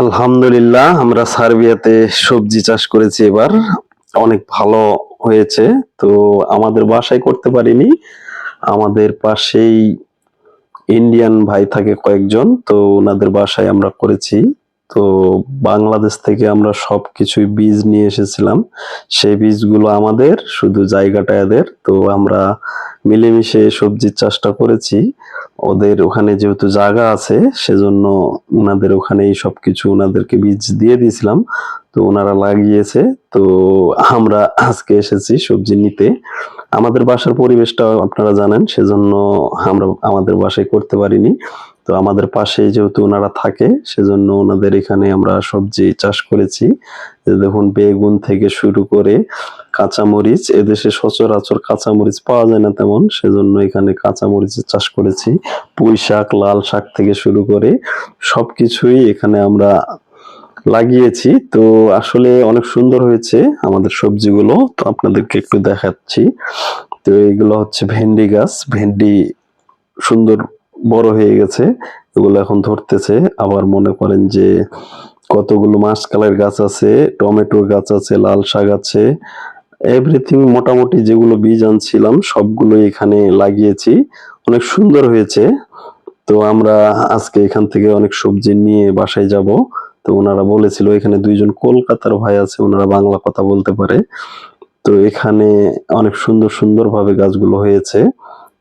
আলহামদুলিল্লাহ, আমরা সার্বিয়াতে সবজি চাষ করেছি এবার। অনেক ভালো হয়েছে। তো আমাদের বাসায় করতে পারিনি। আমাদের পাশেই ইন্ডিয়ান ভাই থাকে কয়েকজন, তো ওনাদের বাসায় আমরা করেছি। তো বাংলাদেশ থেকে আমরা সব কিছুই বীজ নিয়ে এসেছিলাম। সেই বীজগুলো আমাদের, শুধু জায়গাটা এদের। তো আমরা মিলেমিশে সবজির চাষটা করেছি। ওদের ওখানে যেহেতু জায়গা আছে, সেজন্য ওনাদের ওখানেই সব কিছু ওনাদেরকে বীজ দিয়ে দিয়েছিলাম। তো ওনারা লাগিয়েছে। তো আমরা আজকে এসেছি সবজি নিতে। আমাদের বাসার পরিবেশটা আপনারা জানেন, সেজন্য আমরা আমাদের বাসায় করতে পারিনি। তো আমাদের পাশে যেহেতু ওনারা থাকে, সেজন্য ওনাদের এখানে আমরা সবজি চাষ করেছি। দেখুন, বেগুন থেকে শুরু করে কাঁচামরিচ, এদেশে সচরাচর কাঁচামরিচ পাওয়া যায় না তেমন, সেজন্য এখানে কাঁচামরিচের চাষ করেছি। পুঁই শাক, লাল শাক থেকে শুরু করে সব কিছুই এখানে আমরা লাগিয়েছি। তো আসলে অনেক সুন্দর হয়েছে আমাদের সবজিগুলো। তো আপনাদেরকে একটু দেখাচ্ছি। তো এগুলো হচ্ছে ভেন্ডি গাছ। ভেন্ডি সুন্দর বড় হয়ে গেছে, এগুলো এখন ধরতেছে। আবার মনে করেন যে কতগুলো মাসকালের গাছ আছে, টমেটোর গাছ আছে, লাল শাক আছে এভরিথিং মোটামুটি যেগুলো বীজ আনছিলাম সবগুলো এখানে লাগিয়েছি। অনেক সুন্দর হয়েছে। তো আমরা আজকে এখান থেকে অনেক সবজি নিয়ে বাসায় যাব। তো ওনারা বলেছিল, এখানে দুইজন কলকাতার ভাই আছে, ওনারা বাংলা কথা বলতে পারে। তো এখানে অনেক সুন্দর সুন্দরভাবে গাছগুলো হয়েছে।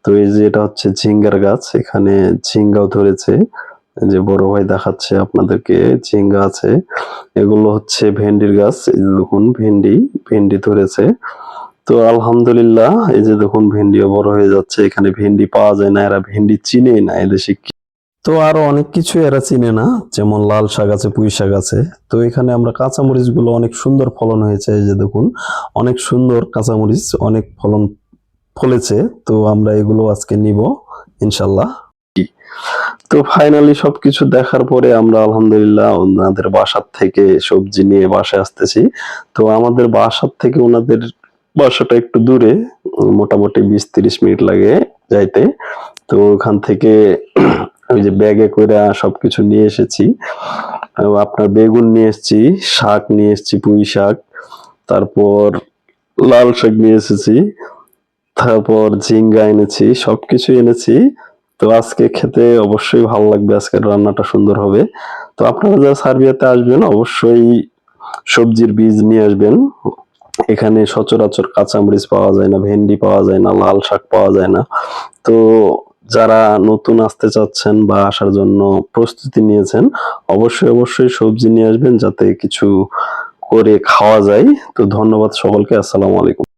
তো এই যে এটা হচ্ছে ঝিঙ্গার গাছ, এখানে ঝিঙ্গাও ধরেছে। যে বড় ভাই দেখাচ্ছে আপনাদেরকে, ঝিঙ্গা আছে। এগুলো হচ্ছে ভেন্ডির গাছ, এই যে দেখুন ভেন্ডি ভেন্ডি ধরেছে। তো আলহামদুলিল্লাহ, এই যে দেখুন ভেন্ডিও বড় হয়ে যাচ্ছে। এখানে ভেন্ডি পাওয়া যায় না, এরা ভেন্ডি চিনেই না এদেশে। তো আরও অনেক কিছু এরা চিনে না, যেমন লাল শাক আছে, পুঁই শাক আছে। তো এখানে আমরা কাঁচামরিচগুলো অনেক সুন্দর ফলন হয়েছে, এই যে দেখুন। অনেক সুন্দর কাঁচামরিচ, অনেক ফলন ফলেছে তো আমরা এগুলো আজকে নিব, ইনশাল্লাহ। তো ফাইনালি সবকিছু দেখার পরে আমরা আলহামদুলিল্লাহ ওনাদের বাসার থেকে সবজি নিয়ে বাসায় আসতেছি। তো আমাদের বাসার থেকে ওনাদের বাসাটা একটু দূরে, মোটামুটি বিশ তিরিশ মিনিট লাগে যাইতে। তো ওখান থেকে ওই যে ব্যাগে করে সবকিছু নিয়ে এসেছি। আপনার বেগুন নিয়ে এসেছি, শাক নিয়ে এসেছি, পুঁই শাক। তারপর লাল শাক নিয়ে এসেছি। তারপর ঝিঙ্গা এনেছি সব সবকিছু এনেছি। তো আজকে খেতে অবশ্যই ভালো লাগবে আজকের রান্নাটা সুন্দর হবে। তো আপনারা যারা সার্বিয়াতে আসবেন, অবশ্যই সবজির বীজ নিয়ে আসবেন। এখানে সচরাচর কাঁচামরিচ পাওয়া যায় না, ভেন্ডি পাওয়া যায় না, লাল শাক পাওয়া যায় না। তো যারা নতুন আসতে চাচ্ছেন বা আসার জন্য প্রস্তুতি নিয়েছেন, অবশ্যই অবশ্যই সবজি নিয়ে আসবেন যাতে কিছু করে খাওয়া যায়। তো ধন্যবাদ সকলকে, আসসালামু আলাইকুম।